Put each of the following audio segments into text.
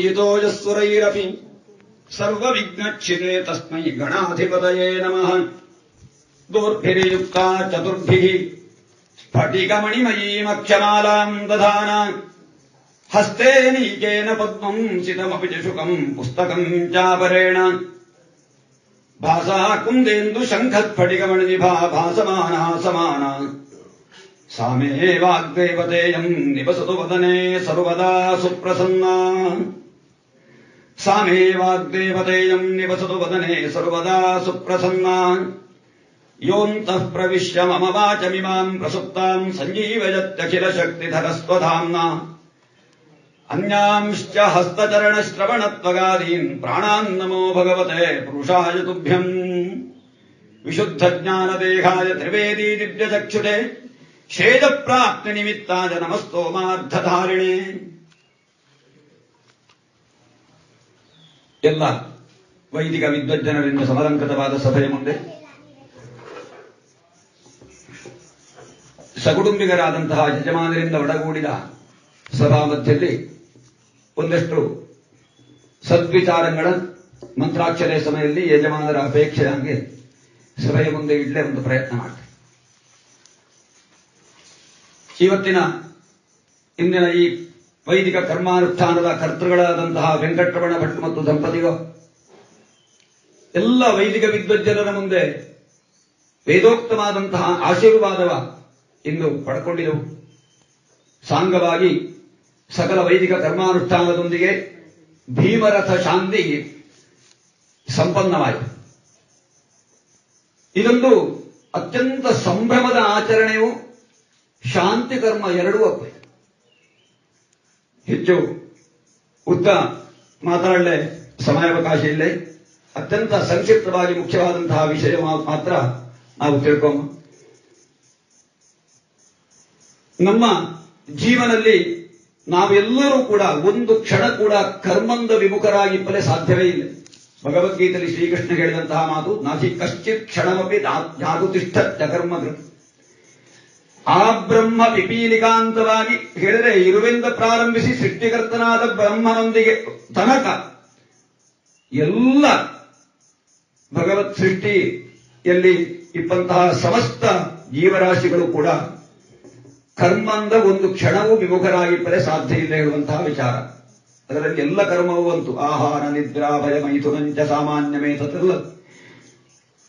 యుతోజస్వరైరపి సర్వవిఘ్నక్షిరే తస్మై గణాధిపతయే నమ. దూర్భిర్యుక్త చతుర్భి. స్ఫటికమణిమయీమక్షమాలాం దధాన. హస్తే నీకేన పద్మం సితమపి శుకం పుస్తకం చాపరేణ. భాసా కుందేందు శంఖస్ఫటికమణిభా భాసమానా సమానా. సామే వాగ్దేవతేయం నివసతు వదనే సర్వదా సుప్రసన్నా. सा मे वाग्देवतेयम् निवसतु वदने सर्वदा सुप्रसन्ना। योऽन्तः प्रविश्य मम वाचमिमाम् प्रसुप्ताम् सञ्जीवयत्यखिलशक्तिधरस्वधाम्ना अन्यांश्च हस्तचरणश्रवणत्वगादीन् प्राणान् नमो भगवते पुरुषाय तुभ्यम्। विशुद्धज्ञानदेहाय त्रिवेदी दिव्यचक्षुते श्रेयप्राप्तिनिमित्ताय नमस्तोमार्धधारिणे ಎಲ್ಲ ವೈದಿಕ ವಿದ್ವಜ್ಜನರಿಂದ ಸಮಲಂಕೃತವಾದ ಸಭೆಯ ಮುಂದೆ ಸಕುಟುಂಬಿಗರಾದಂತಹ ಯಜಮಾನರಿಂದ ಒಡಗೂಡಿದ ಸಭಾ ಮಧ್ಯದಲ್ಲಿ ಒಂದಷ್ಟು ಸದ್ವಿಚಾರಗಳ ಮಂತ್ರಾಕ್ಷರ ಸಮಯದಲ್ಲಿ ಯಜಮಾನರ ಅಪೇಕ್ಷೆ ಹಂಗೆ ಸಭೆಯ ಮುಂದೆ ಇಡಲೇ ಒಂದು ಪ್ರಯತ್ನ ಮಾಡಿದೆ ಇವತ್ತಿನ, ಇಂದಿನ ಈ ವೈದಿಕ ಕರ್ಮಾನುಷ್ಠಾನದ ಕರ್ತೃಗಳಾದಂತಹ ವೆಂಕಟರಮಣ ಭಟ್ ಮತ್ತು ದಂಪತಿಗಳು. ಎಲ್ಲ ವೈದಿಕ ವಿದ್ವಜ್ಜನರ ಮುಂದೆ ವೇದೋಕ್ತವಾದಂತಹ ಆಶೀರ್ವಾದವ ಇಂದು ಪಡ್ಕೊಂಡಿದವು. ಸಾಂಗವಾಗಿ ಸಕಲ ವೈದಿಕ ಕರ್ಮಾನುಷ್ಠಾನದೊಂದಿಗೆ ಭೀಮರಥ ಶಾಂತಿ ಸಂಪನ್ನವಾಯಿತು. ಇದೊಂದು ಅತ್ಯಂತ ಸಂಭ್ರಮದ ಆಚರಣೆಯು ಶಾಂತಿ ಕರ್ಮ ಎರಡೂ ಒಪ್ಪೆ ಹೆಚ್ಚು ಉದ್ದ ಮಾತನಾಡಲೆ ಸಮಯಾವಕಾಶ ಇಲ್ಲ. ಅತ್ಯಂತ ಸಂಕ್ಷಿಪ್ತವಾಗಿ ಮುಖ್ಯವಾದಂತಹ ವಿಷಯ ಮಾತ್ರ ನಾವು ತಿಳ್ಕೊಂಬ ನಮ್ಮ ಜೀವನದಲ್ಲಿ ನಾವೆಲ್ಲರೂ ಕೂಡ ಒಂದು ಕ್ಷಣ ಕೂಡ ಕರ್ಮಂದ ವಿಮುಖರಾಗಿಪ್ಪಲೇ ಸಾಧ್ಯವೇ ಇಲ್ಲ. ಭಗವದ್ಗೀತೆಯಲ್ಲಿ ಶ್ರೀಕೃಷ್ಣ ಹೇಳಿದಂತಹ ಮಾತು, ನಾಸಿ ಕಶ್ಚಿತ್ ಕ್ಷಣಮೀತ್ ಜಾಗುತಿಷ್ಠ ತಕರ್ಮದ ಆ ಬ್ರಹ್ಮ ಪಿಪೀಲಿಕಾಂತವಾಗಿ ಹೇಳಿದರೆ ಇರುವಿಂದ ಪ್ರಾರಂಭಿಸಿ ಸೃಷ್ಟಿಕರ್ತನಾದ ಬ್ರಹ್ಮನೊಂದಿಗೆ ತನಕ ಎಲ್ಲ ಭಗವತ್ ಸೃಷ್ಟಿಯಲ್ಲಿ ಇಪ್ಪಂತಹ ಸಮಸ್ತ ಜೀವರಾಶಿಗಳು ಕೂಡ ಕರ್ಮಂದ ಒಂದು ಕ್ಷಣವೂ ವಿಮುಖರಾಗಿದ್ದರೆ ಸಾಧ್ಯ ಇಲ್ಲ ಹೇಳುವಂತಹ ವಿಚಾರ. ಅದರಲ್ಲಿ ಎಲ್ಲ ಕರ್ಮವೂ ಅಂತು ಆಹಾರ, ನಿದ್ರಾ, ಭಯ ಮೈಥುನಂಚ ಸಾಮಾನ್ಯವೇ ತಲ್ಲ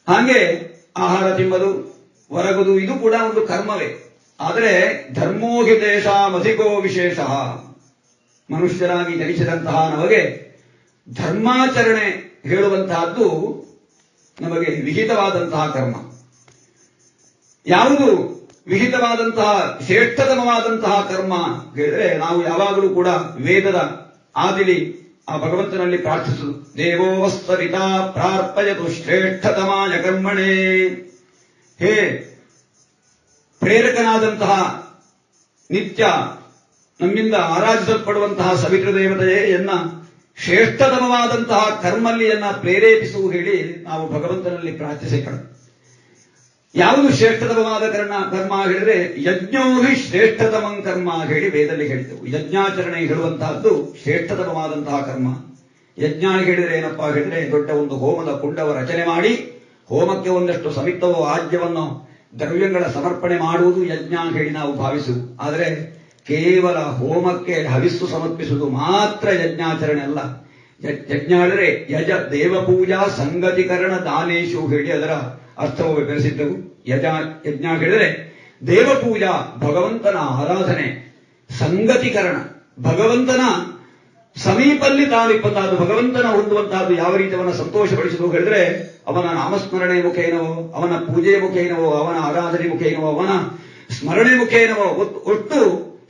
ಹಾಗೆ ಆಹಾರ ತಿಂಬದು ಹೊರಗುದು ಇದು ಕೂಡ ಒಂದು ಕರ್ಮವೇ. ಆದರೆ ಧರ್ಮೋಹಿ ದೇಶಾ ಮಧಿಕೋ ವಿಶೇಷ. ಮನುಷ್ಯರಾಗಿ ಜನಿಸಿದಂತಹ ನಮಗೆ ಧರ್ಮಾಚರಣೆ ಹೇಳುವಂತಹದ್ದು ನಮಗೆ ವಿಹಿತವಾದಂತಹ ಕರ್ಮ. ಯಾವುದು ವಿಹಿತವಾದಂತಹ ಶ್ರೇಷ್ಠತಮವಾದಂತಹ ಕರ್ಮ ಹೇಳಿದ್ರೆ ನಾವು ಯಾವಾಗಲೂ ಕೂಡ ವೇದದ ಆದಿಲಿ ಆ ಭಗವಂತನಲ್ಲಿ ಪ್ರಾರ್ಥಿಸು. ದೇವೋಸ್ತರಿತ ಪ್ರಾರ್ಪಯದು ಶ್ರೇಷ್ಠತಮಾಯ ಕರ್ಮಣೇ. ಹೇ ಪ್ರೇರಕನಾದಂತಹ ನಿತ್ಯ ನಮ್ಮಿಂದ ಆರಾಧಿಸಲ್ಪಡುವಂತಹ ಸವಿತೃ ದೇವತೆಯೇ ಎನ್ನ ಶ್ರೇಷ್ಠತಮವಾದಂತಹ ಕರ್ಮಲ್ಲಿಯನ್ನ ಪ್ರೇರೇಪಿಸು ಹೇಳಿ ನಾವು ಭಗವಂತನಲ್ಲಿ ಪ್ರಾರ್ಥಿಸಿಕೊಳ್ಳ ಯಾವುದು ಶ್ರೇಷ್ಠತಮವಾದ ಕರ್ಮ ಕರ್ಮ ಹೇಳಿದ್ರೆ ಯಜ್ಞೋಹಿ ಶ್ರೇಷ್ಠತಮಂ ಕರ್ಮ ಹೇಳಿ ವೇದದಲ್ಲಿ ಹೇಳಿದೆವು ಯಜ್ಞಾಚರಣೆ ಹೇಳುವಂತಹದ್ದು ಶ್ರೇಷ್ಠತಮವಾದಂತಹ ಕರ್ಮ. ಯಜ್ಞ ಹೇಳಿದ್ರೆ ಏನಪ್ಪಾ ಹೇಳಿದ್ರೆ ದೊಡ್ಡ ಒಂದು ಹೋಮದ ಕುಂಡವ ರಚನೆ ಮಾಡಿ ಹೋಮಕ್ಕೆ ಒಂದಷ್ಟು ಸಮಿತ್ತವೋ ಆಜ್ಯವನ್ನು ದ್ರವ್ಯಗಳ ಸಮರ್ಪಣೆ ಮಾಡುವುದು ಯಜ್ಞ ಹೇಳಿ ನಾವು ಭಾವಿಸು. ಆದರೆ ಕೇವಲ ಹೋಮಕ್ಕೆ ಹವಿಸ್ಸು ಸಮರ್ಪಿಸುವುದು ಮಾತ್ರ ಯಜ್ಞಾಚರಣೆ ಅಲ್ಲ. ಯಜ್ಞ ಹೇಳಿದ್ರೆ ಯಜ ದೇವಪೂಜಾ ಸಂಗತಿಕರಣ ದಾನೇಶು ಹೇಳಿ ಅದರ ಅರ್ಥವು ವಿವರಿಸಿದ್ದವು. ಯಜ, ಯಜ್ಞ ಹೇಳಿದರೆ ದೇವಪೂಜಾ ಭಗವಂತನ ಆರಾಧನೆ, ಸಂಗತಿಕರಣ, ಭಗವಂತನ ಸಮೀಪಲ್ಲಿ ತಾನಿಪ್ಪತ್ತಾದ ಭಗವಂತನ ಹೊಂದುವಂತಹದ್ದು ಯಾವ ರೀತಿ ಅವನ ಹೇಳಿದ್ರೆ, ಅವನ ನಾಮಸ್ಮರಣೆ ಮುಖೇನವೋ ಅವನ ಪೂಜೆ ಮುಖೇನವೋ ಅವನ ಆರಾಧನೆ ಮುಖೇನವೋ ಅವನ ಸ್ಮರಣೆ ಮುಖೇನವೋ ಒಟ್ಟು- ಒಟ್ಟು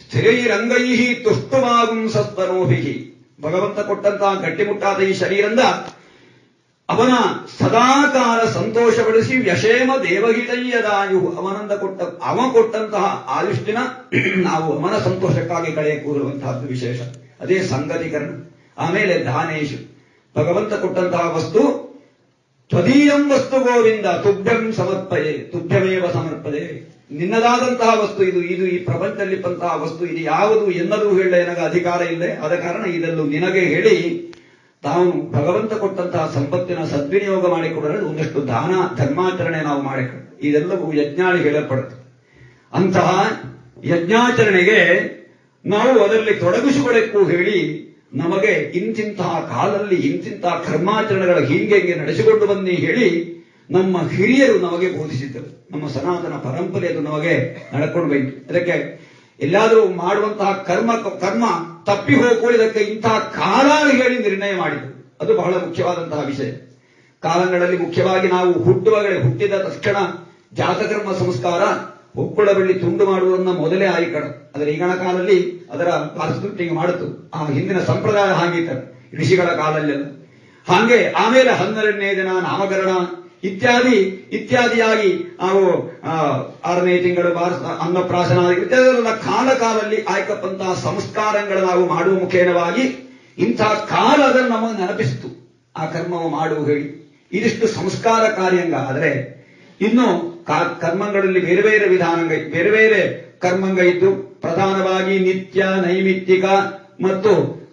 ಸ್ಥಿರೈರಂಗೈಹಿ ತುಷ್ಟುವಾಗುಂ ಸಸ್ತನೋಭಿಹಿ ಭಗವಂತ ಕೊಟ್ಟಂತಹ ಗಟ್ಟಿಮುಟ್ಟಾದ ಈ ಶರೀರಂದ ಅವನ ಸದಾಕಾಲ ಸಂತೋಷಪಡಿಸಿ ವ್ಯಷೇಮ ದೇವಹಿತಯ್ಯದಾಯು ಅವನಂದ ಕೊಟ್ಟ, ಅವ ಕೊಟ್ಟಂತಹ ಆಯುಷ್ಟಿನ ನಾವು ಅವನ ಸಂತೋಷಕ್ಕಾಗಿ ಕಳೆಯ ಕೂರುವಂತಹದ್ದು ವಿಶೇಷ. ಅದೇ ಸಂಗತಿಕರಣ ಆಮೇಲೆ ದಾನೇಶು, ಭಗವಂತ ಕೊಟ್ಟಂತಹ ವಸ್ತು, ತ್ವದೀಯಂ ವಸ್ತು ಗೋವಿಂದ, ತುಭ್ಯಂ ಸಮರ್ಪಯೆ, ತುಭ್ಯಮೇವ ಸಮರ್ಪದೆ ನಿನ್ನದಾದಂತಹ ವಸ್ತು ಇದು ಇದು ಈ ಪ್ರಪಂಚದಲ್ಲಿಪ್ಪಂತಹ ವಸ್ತು, ಇದು ಯಾವುದು ಎನ್ನದೂ ಹೇಳ ನನಗೆ ಅಧಿಕಾರ ಇಲ್ಲದೆ, ಆದ ಕಾರಣ ಇದನ್ನು ನಿನಗೆ ಹೇಳಿ, ತಾವು ಭಗವಂತ ಕೊಟ್ಟಂತಹ ಸಂಪತ್ತಿನ ಸದ್ವಿನಿಯೋಗ ಮಾಡಿಕೊಡಲು ಒಂದಷ್ಟು ದಾನ, ಧರ್ಮಾಚರಣೆ ನಾವು ಮಾಡಿಕೊಂಡು. ಇದೆಲ್ಲವೂ ಯಜ್ಞಾಳಿ ಹೇಳಲ್ಪಡುತ್ತೆ. ಅಂತಹ ಯಜ್ಞಾಚರಣೆಗೆ ನಾವು ಅದರಲ್ಲಿ ತೊಡಗಿಸಿಕೊಳ್ಳಕ್ಕೂ ಹೇಳಿ ನಮಗೆ ಇಂತಿಂತಹ ಕಾಲದಲ್ಲಿ ಇಂತಿಂತಹ ಕರ್ಮಾಚರಣೆಗಳ ಹೀಗೆ ಹೀಗೆ ನಡೆಸಿಕೊಂಡು ಬನ್ನಿ ಹೇಳಿ ನಮ್ಮ ಹಿರಿಯರು ನಮಗೆ ಬೋಧಿಸಿದ್ದರು. ನಮ್ಮ ಸನಾತನ ಪರಂಪರೆ ಅದು ನಮಗೆ ನಡ್ಕೊಂಡು ಬಂತು ಅದಕ್ಕೆ ಎಲ್ಲಾದರೂ ಮಾಡುವಂತಹ ಕರ್ಮ ಕರ್ಮ ತಪ್ಪಿ ಹೋಗ್ಕೊಳ್ಳಿ, ಇದಕ್ಕೆ ಇಂತಹ ಕಾಲ ಹೇಳಿ ನಿರ್ಣಯ ಮಾಡಿದರು. ಅದು ಬಹಳ ಮುಖ್ಯವಾದಂತಹ ವಿಷಯ. ಕಾಲಗಳಲ್ಲಿ ಮುಖ್ಯವಾಗಿ ನಾವು ಹುಟ್ಟುವಾಗಲೇ ಹುಟ್ಟಿದ ತಕ್ಷಣ ಜಾತಕರ್ಮ ಸಂಸ್ಕಾರ ಒಕ್ಕುಳ ಬೆಳ್ಳಿ ತುಂಡು ಮಾಡುವುದನ್ನ ಮೊದಲೇ ಆಯ್ಕಡ ಆದರೆ ಈಗಿನ ಕಾಲದಲ್ಲಿ ಅದರ ಪಾರ್ಸ್ಪೆಕ್ಟಿಂಗ್ ಮಾಡಿತು. ಆ ಹಿಂದಿನ ಸಂಪ್ರದಾಯ ಹಾಗಿತ್ತು ಋಷಿಗಳ ಕಾಲಲ್ಲೆಲ್ಲ ಹಾಗೆ ಆಮೇಲೆ ಹನ್ನೆರಡನೇ ದಿನ ನಾಮಕರಣ ಇತ್ಯಾದಿ, ಇತ್ಯಾದಿಯಾಗಿ ನಾವು ಆರನೇ ತಿಂಗಳು ಅನ್ನಪ್ರಾಶನ ಇತ್ಯಾದಿಗಳ ಕಾಲ ಕಾಲಲ್ಲಿ ಆಯ್ಕಪ್ಪಂತಹ ಸಂಸ್ಕಾರಗಳು ನಾವು ಮಾಡುವ ಮುಖೇನವಾಗಿ ಇಂತಹ ಕಾಲ ಅದನ್ನು ನಮಗೆ ನೆನಪಿಸಿತು. ಆ ಕರ್ಮವು ಮಾಡುವ ಹೇಳಿ. ಇದಿಷ್ಟು ಸಂಸ್ಕಾರ ಕಾರ್ಯಂಗ. ಆದರೆ ಇನ್ನು ಕರ್ಮಗಳಲ್ಲಿ ಬೇರೆ ಬೇರೆ ವಿಧಾನಂಗ ಬೇರೆ ಬೇರೆ ಕರ್ಮಂಗ ಇದ್ದು ಪ್ರಧಾನವಾಗಿ ನಿತ್ಯ, ನೈಮಿತ್ತಿಕ ಮತ್ತು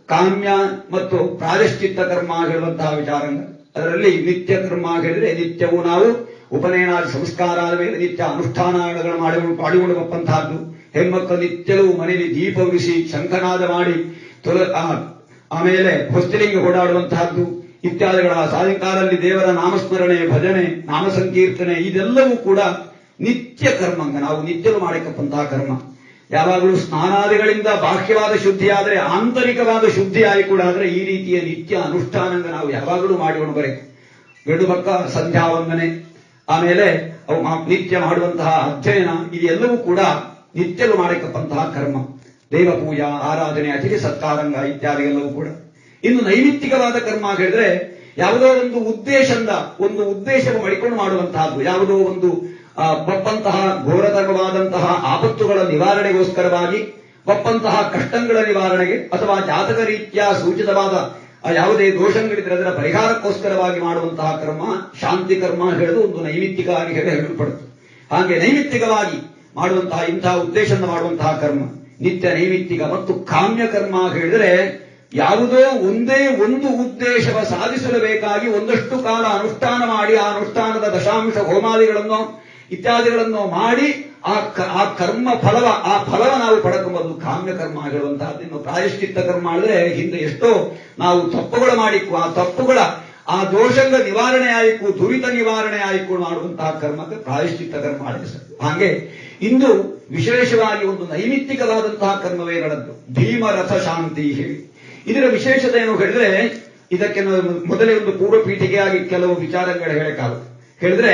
ಕಾಮ್ಯ ಮತ್ತು ಪ್ರಾಯಶ್ಚಿತ್ತ ಕರ್ಮ ಹೇಳುವಂತಹ ವಿಚಾರಂಗ. ಅದರಲ್ಲಿ ನಿತ್ಯ ಕರ್ಮ ಹೇಳಿದ್ರೆ ನಿತ್ಯವೂ ನಾವು ಉಪನಯನಾದ ಸಂಸ್ಕಾರ ಆದ ಮೇಲೆ ನಿತ್ಯ ಅನುಷ್ಠಾನಗಳು ಮಾಡಿ ಮಾಡಿಕೊಳ್ಳುವಂತಹದ್ದು. ಹೆಣ್ಮಕ್ಕಳು ನಿತ್ಯವೂ ಮನೆಯಲ್ಲಿ ದೀಪ ಉರಿಸಿ ಶಂಖನಾದ ಮಾಡಿ ತುಲ ಆಮೇಲೆ ಹೊಸ್ತಿಲಿಂಗ ಓಡಾಡುವಂತಹದ್ದು. ಇತ್ಯಾದಿಗಳ ಸಾಯಂಕಾಲದಲ್ಲಿ ದೇವರ ನಾಮಸ್ಮರಣೆ, ಭಜನೆ, ನಾಮಸಂಕೀರ್ತನೆ, ಇದೆಲ್ಲವೂ ಕೂಡ ನಿತ್ಯ ಕರ್ಮಂಗ. ನಾವು ನಿತ್ಯಲು ಮಾಡಿಕಪ್ಪಂತಹ ಕರ್ಮ. ಯಾವಾಗಲೂ ಸ್ನಾನಾದಿಗಳಿಂದ ಬಾಹ್ಯವಾದ ಶುದ್ಧಿ ಆದರೆ ಆಂತರಿಕವಾದ ಶುದ್ಧಿ ಆಗಿ ಕೂಡ ಆದರೆ ಈ ರೀತಿಯ ನಿತ್ಯ ಅನುಷ್ಠಾನಂಗ ನಾವು ಯಾವಾಗಲೂ ಮಾಡಿಕೊಂಡು ಬರಬೇಕು ಗಂಡು ಪಕ್ಕ ಸಂಧ್ಯಾ ವಂದನೆ, ಆಮೇಲೆ ಅವು ನಿತ್ಯ ಮಾಡುವಂತಹ ಅಧ್ಯಯನ, ಇದೆಲ್ಲವೂ ಕೂಡ ನಿತ್ಯಲು ಮಾಡಿಕಪ್ಪಂತಹ ಕರ್ಮ. ದೇವ ಪೂಜಾ ಆರಾಧನೆ, ಅತಿಥಿ ಸತ್ಕಾರಂಗ ಇತ್ಯಾದಿ ಎಲ್ಲವೂ ಕೂಡ. ಇನ್ನು ನೈಮಿತ್ತಿಕವಾದ ಕರ್ಮ ಅಂತ ಹೇಳಿದ್ರೆ ಯಾವುದೋ ಒಂದು ಉದ್ದೇಶದಿಂದ, ಒಂದು ಉದ್ದೇಶವನ್ನು ಮಾಡಿಕೊಂಡು ಮಾಡುವಂತಹದ್ದು, ಯಾವುದೋ ಒಂದು ಬಪ್ಪಂತಹ ಘೋರತರವಾದಂತಹ ಆಪತ್ತುಗಳ ನಿವಾರಣೆಗೋಸ್ಕರವಾಗಿ, ಬಪ್ಪಂತಹ ಕಷ್ಟಗಳ ನಿವಾರಣೆಗೆ ಅಥವಾ ಜಾತಕ ರೀತಿಯ ಸೂಚಿತವಾದ ಯಾವುದೇ ದೋಷಗಳಿದ್ರೆ ಅದರ ಪರಿಹಾರಕ್ಕೋಸ್ಕರವಾಗಿ ಮಾಡುವಂತಹ ಕರ್ಮ, ಶಾಂತಿ ಕರ್ಮ ಹೇಳುದು ಒಂದು ನೈಮಿತ್ತಿಕವಾಗಿ ಹೇಳಿ ಹೇಳಲ್ಪಡುತ್ತೆ ಹಾಗೆ ನೈಮಿತ್ತಿಕವಾಗಿ ಮಾಡುವಂತಹ ಇಂತಹ ಉದ್ದೇಶದಿಂದ ಮಾಡುವಂತಹ ಕರ್ಮ, ನಿತ್ಯ ನೈಮಿತ್ತಿಕ ಮತ್ತು ಕಾಮ್ಯ ಕರ್ಮ ಹೇಳಿದರೆ ಯಾವುದೋ ಒಂದೇ ಒಂದು ಉದ್ದೇಶವ ಸಾಧಿಸಲು ಬೇಕಾಗಿ ಒಂದಷ್ಟು ಕಾಲ ಅನುಷ್ಠಾನ ಮಾಡಿ ಆ ಅನುಷ್ಠಾನದ ದಶಾಂಶ ಹೋಮಾದಿಗಳನ್ನು ಇತ್ಯಾದಿಗಳನ್ನು ಮಾಡಿ ಆ ಆ ಕರ್ಮ ಫಲವ, ಆ ಫಲವ ನಾವು ಪಡಕೊಂಬದು. ಕಾಮ್ಯ ಕರ್ಮ ಆಗಿರುವಂತಹದ್ದು. ಇನ್ನು ಪ್ರಾಯಶ್ಚಿತ್ತ ಕರ್ಮ ಮಾಡಿದ್ರೆ ಹಿಂದೆ ಎಷ್ಟೋ ನಾವು ತಪ್ಪುಗಳು ಮಾಡಿಕ್ಕು. ಆ ತಪ್ಪುಗಳ, ಆ ದೋಷಗಳ ನಿವಾರಣೆ ಆಯಿಕು, ದುರಿತ ನಿವಾರಣೆ ಆಯಿಕು ಮಾಡುವಂತಹ ಕರ್ಮಕ್ಕೆ ಪ್ರಾಯಶ್ಚಿತ್ತ ಕರ್ಮ ಮಾಡಿದೆ ಹಾಗೆ ಇಂದು ವಿಶೇಷವಾಗಿ ಒಂದು ನೈಮಿತ್ತಿಕವಾದಂತಹ ಕರ್ಮವೇ ನಡೆದು. ಭೀಮರಥ ಶಾಂತಿ ಹೇಳಿ. ಇದರ ವಿಶೇಷತೆ ಏನು ಹೇಳಿದ್ರೆ, ಇದಕ್ಕೆ ಮೊದಲೇ ಒಂದು ಪೂರ್ವ ಪೀಠಿಕೆಯಾಗಿ ಕೆಲವು ವಿಚಾರಗಳು ಹೇಳಕ್ಕಾಗುತ್ತೆ. ಹೇಳಿದ್ರೆ,